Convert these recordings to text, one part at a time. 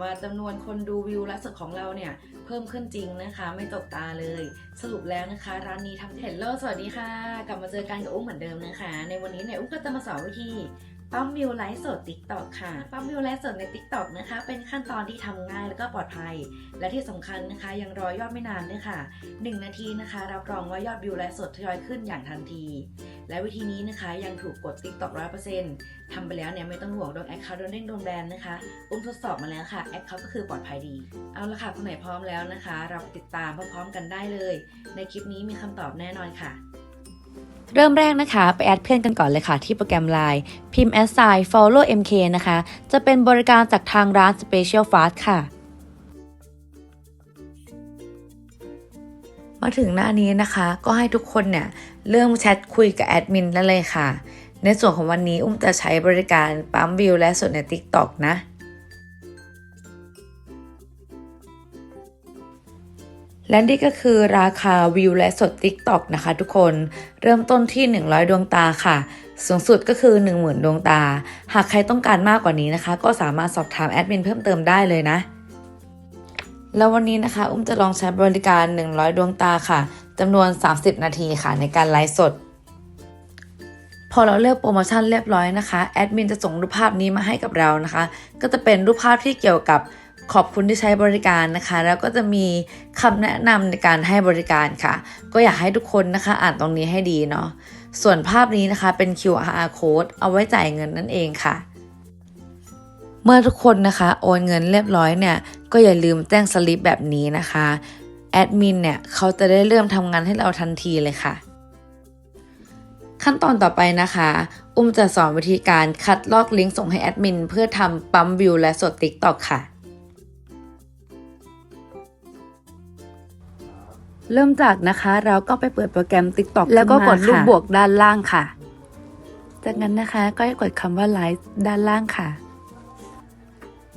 ว่าจำนวนคนดูวิวและสดของเราเนี่ย เพิ่มขึ้นจริงนะคะ ไม่ตกตาเลย สรุปแล้วนะคะ ร้านนี้ทำเห็นโลสวัสดีค่ะ กลับมาเจอกันกับอุ้มเหมือนเดิมนะคะ ในวันนี้เนี่ยอุ้มก็จะมาสอนวิธีปั๊มวิวไลฟ์สด t ิ k t o k ค่ะปั๊มวิวไลฟ์สดใน t ิ k t o k นะคะ เป็นขั้นตอนที่ทำง่ายแล้วก็ปลอดภัย และที่สำคัญนะคะ ยังรอยอดไม่นานด้วยค่ะ 1 นาทีนะคะ รับรองว่ายอดวิวไลฟ์สดทยอยขึ้นอย่างทันที และวิธีนี้นะคะยังถูกกด TikTok 100%ทำไปแล้วเนี่ยไม่ต้องห่วงโดนแอคเคาท์โดนเด้งโดนแบนนะคะ อุ้มทดสอบมาแล้วค่ะแอคเคาท์ก็คือปลอดภัยดี เอาละค่ะคนไหนพร้อมแล้วนะคะ เราไปติดตามพร้อมๆกันได้เลย ในคลิปนี้มีคำตอบแน่นอนค่ะเริ่มแรกนะคะ ไปแอดเพื่อนกันก่อนเลยค่ะ ที่โปรแกรม Line พิมพ์ s i follow mk นะคะ จะเป็นบริการจากทางร้าน Special Fast ค่ะ มาถึงหน้านี้นะคะ ก็ให้ทุกคนเนี่ยเริ่มแชทคุยกับแอดมินได้เลยค่ะ ในส่วนของวันนี้อุ้มจะใช้บริการปั๊มวิวและสดใน TikTok นะและนี่ก็คือราคาวิวและสด TikTok นะคะทุกคนเริ่มต้นที่ 100 ดวงตาค่ะ สูงสุดก็คือ 10,000 ดวงตา หากใครต้องการมากกว่านี้นะคะ ก็สามารถสอบถามแอดมินเพิ่มเติมได้เลยนะ แล้ววันนี้นะคะอุ้มจะลองใช้บริการ 100 ดวงตาค่ะจำนวน 30 นาทีค่ะในการไลฟ์สด พอเราเลือกโปรโมชั่นเรียบร้อยนะคะแอดมินจะส่งรูปภาพนี้มาให้กับเรานะคะ ก็จะเป็นรูปภาพที่เกี่ยวกับขอบคุณที่ใช้บริการนะคะ แล้วก็จะมีคำแนะนำในการให้บริการค่ะ ก็อยากให้ทุกคนนะคะอ่านตรงนี้ให้ดีเนาะส่วนภาพนี้นะคะเป็น QR code เอาไว้จ่ายเงินนั่นเองค่ะ เมื่อทุกคนนะคะ โอนเงินเรียบร้อยเนี่ย ก็อย่าลืมแจ้งสลิปแบบนี้นะคะแอดมินเนี่ยเขาจะได้เริ่มทำงานให้เราทันทีเลยค่ะ ขั้นตอนต่อไปนะคะ อุ้มจะสอนวิธีการคัดลอกลิงก์ส่งให้แอดมินเพื่อทำปั๊มวิวและสด TikTok ค่ะ เริ่มจากนะคะ เราก็ไปเปิดโปรแกรม TikTok แล้วก็กดรูปบวกด้านล่างค่ะ จากนั้นนะคะก็ให้กดคำว่าไลฟ์ด้านล่างค่ะ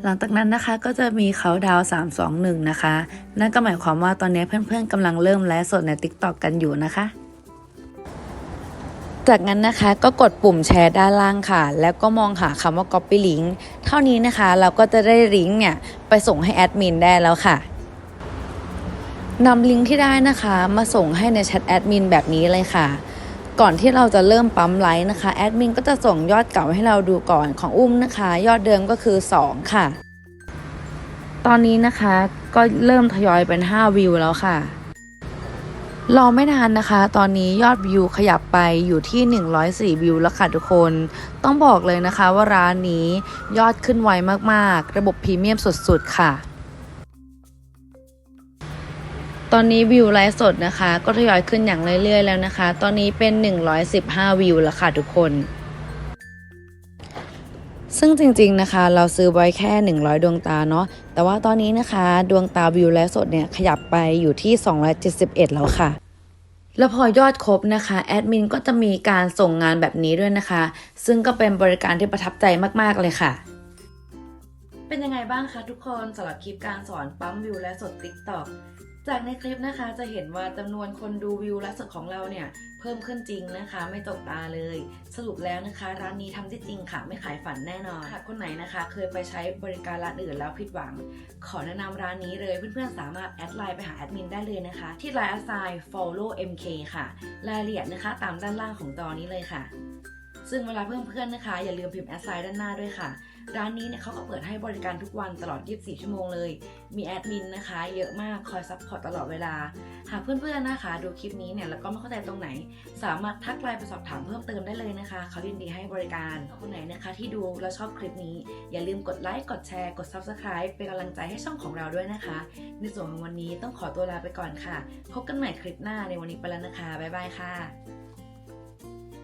หลังจากนั้นนะคะก็จะมีเขาดาวสามสองหนึ่งนะคะ นั่นก็หมายความว่าตอนนี้เพื่อนๆกำลังเริ่มไลฟ์สดใน TikTok กันอยู่นะคะ จากนั้นนะคะก็กดปุ่มแชร์ด้านล่างค่ะ แล้วก็มองหาคำว่า Copy Link เท่านี้นะคะ เราก็จะได้ลิงก์เนี่ย ไปส่งให้แอดมินได้แล้วค่ะนำลิงก์ที่ได้นะคะ มาส่งให้ในแชทแอดมินแบบนี้เลยค่ะ ก่อนที่เราจะเริ่มปั๊มไลค์นะคะแอดมินก็จะส่งยอดเก่าให้เราดูก่อนของอุ้มนะคะ ยอดเดิมก็คือ 2 ค่ะ ตอนนี้นะคะก็เริ่มทยอยเป็น 5 วิวแล้วค่ะรอไม่นานนะคะ ตอนนี้ยอดวิวขยับไปอยู่ที่ 104 วิวแล้วค่ะทุกคน ต้องบอกเลยนะคะว่าร้านนี้ยอดขึ้นไวมากๆ ระบบพรีเมียมสุดๆ ค่ะ ตอนนี้วิวไลฟ์สดนะคะ ก็ทยอยขึ้นอย่างเรื่อยๆแล้วนะคะ ตอนนี้เป็น 115 วิวแล้วค่ะทุกคน ซึ่งจริงๆนะคะ เราซื้อไว้แค่ 100 ดวงตาเนาะแต่ว่าตอนนี้นะคะ ดวงตาวิวไลฟ์สดเนี่ยขยับไปอยู่ที่ 271 แล้วค่ะแล้วพอยอดครบนะคะแอดมินก็จะมีการส่งงานแบบนี้ด้วยนะคะ ซึ่งก็เป็นบริการที่ประทับใจมากๆเลยค่ะ เป็นยังไงบ้างคะทุกคนสำหรับคลิปการสอนปั๊มวิวและสด TikTok จากในคลิปนะคะจะเห็นว่าจำนวนคนดูวิวและสดของเราเนี่ย เพิ่มขึ้นจริงนะคะ ไม่ตกตาเลย สรุปแล้วนะคะ ร้านนี้ทำได้จริงค่ะ ไม่ขายฝันแน่นอนหากคนไหนนะคะ เคยไปใช้บริการร้านอื่นแล้วผิดหวัง ขอแนะนำร้านนี้เลยเพื่อนๆสามารถแอดไลน์ไปหาแอดมินได้เลยนะคะ ที่ไลน์ assign follow mk ค่ะ รายละเอียดนะคะตามด้านล่างของจอนี้เลยค่ะ ซึ่งเวลาเพื่อนๆนะคะ อย่าลืมพิมพ์แอดไซน์ด้านหน้าด้วยค่ะ ร้านนี้เนี่ยเขาก็เปิดให้บริการทุกวันตลอด 24 ชั่วโมงเลย มีแอดมินนะคะ เยอะมากคอยซัพพอร์ตตลอดเวลา หากเพื่อนๆนะคะ ดูคลิปนี้เนี่ยแล้วก็ไม่เข้าใจตรงไหน สามารถทักไลน์ไปสอบถามเพิ่มเติมได้เลยนะคะ เขายินดีให้บริการคนไหนนะคะ ที่ดูแล้วชอบคลิปนี้ อย่าลืมกดไลค์กดแชร์ กด Subscribe เป็นกำลังใจให้ช่องของเราด้วยนะคะ ในส่วนของวันนี้ต้องขอตัวลาไปก่อนค่ะ พบกันใหม่คลิปหน้าในวันนี้ไปแล้วนะคะบ๊ายบายค่ะ